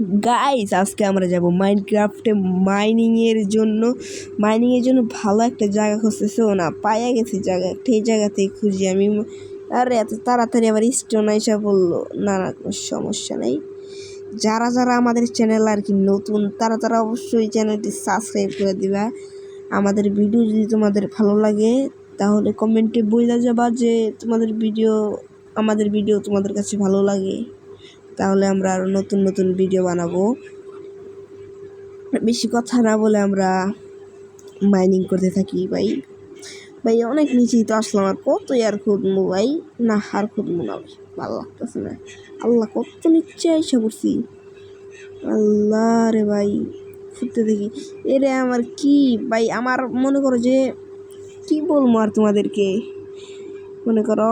Guys আজকে আমরা যাব মাইনক্রাফটে মাইনিংয়ের জন্য। মাইনিংয়ের জন্য ভালো একটা জায়গা খুঁজতেছে ও না পাইয়া গেছি জায়গা একটা। জায়গাতেই খুঁজি আমি। আরে, এত তাড়াতাড়ি আবার স্টোন আইসা বলল না না, কোনো সমস্যা নেই। যারা যারা আমাদের চ্যানেল আর কি নতুন, তারা তারা অবশ্যই চ্যানেলটি সাবস্ক্রাইব করে দিবা। আমাদের ভিডিও যদি তোমাদের ভালো লাগে, তাহলে কমেন্টে বইলা যাবা যে তোমাদের ভিডিও আমাদের ভিডিও তোমাদের কাছে ভালো লাগে। তাহলে আমরা আরও নতুন নতুন ভিডিও বানাবো। বেশি কথা না বলে আমরা মাইনিং করতে থাকি ভাই। ভাই, অনেক নিচেই তো আসলাম আর কত আর খুঁজবো ভাই? না, আর খুঁজবো না ভাই, ভালো লাগতেছে না। আল্লাহ কত নিচে আইসা পড়ছি। আল্লাহ রে ভাই ফুটতে দেখি। এরে আমার কি? ভাই, আমার মনে করো যে কি বলব আর তোমাদেরকে? মনে করো,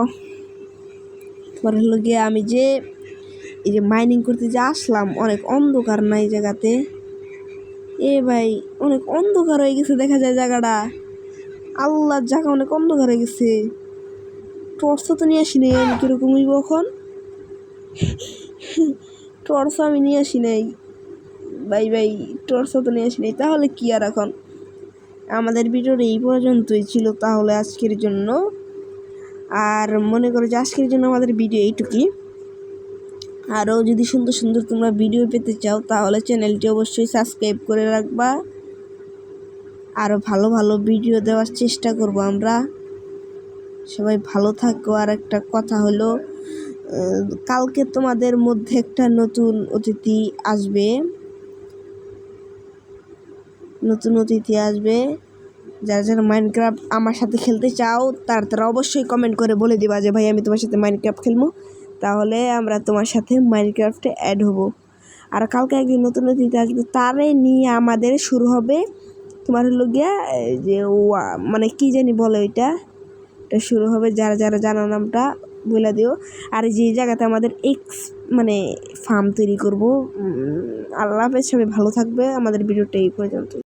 তোমার হলো গিয়ে আমি যে এই যে মাইনিং করতে যে আসলাম, অনেক অন্ধকার নাই জায়গাতে? এ ভাই, অনেক অন্ধকার হয়ে গেছে, দেখা যায় জায়গাটা। আল্লাহর জায়গা অনেক অন্ধকার হয়ে গেছে। টর্চ তো নিয়ে আসি নাই আমি, কীরকম এখন? টর্চ আমি নিয়ে আসি নাই। ভাই ভাই টর্চ তো নিয়ে আসি নাই, তাহলে কি আর এখন? আমাদের ভিডিওটা এই পর্যন্তই ছিল তাহলে আজকের জন্য। আর মনে করো যে আজকের জন্য আমাদের ভিডিও এইটুকুই। আরও যদি সুন্দর সুন্দর তোমরা ভিডিও পেতে চাও, তাহলে চ্যানেলটি অবশ্যই সাবস্ক্রাইব করে রাখবা। আরও ভালো ভালো ভিডিও দেওয়ার চেষ্টা করব আমরা। সবাই ভালো থাকো। আর একটা কথা হলো কালকে তোমাদের মধ্যে একটা নতুন অতিথি আসবে। নতুন অতিথি আসবে। যারা যারা মাইনক্রাফট আমার সাথে খেলতে চাও, তার তারা অবশ্যই কমেন্ট করে বলে দিবা যে, ভাই, আমি তোমার সাথে মাইনক্রাফট খেলব। তাহলে আমরা তোমার সাথে মাইনক্রাফটে অ্যাড হব। আর কালকে একদিন নতুন অতিথি আসবে, তারে নিয়ে আমাদের শুরু হবে তোমার হলো গিয়া যে ওয়া মানে কি জানি বলে ওইটা? এটা শুরু হবে যারা যারা জানা নামটা বলে দিও। আর যে জায়গাতে আমাদের এক্স মানে ফার্ম তৈরি করব। আল্লাহ হাফেজ, সবাই ভালো থাকবে। আমাদের ভিডিওটা এই পর্যন্ত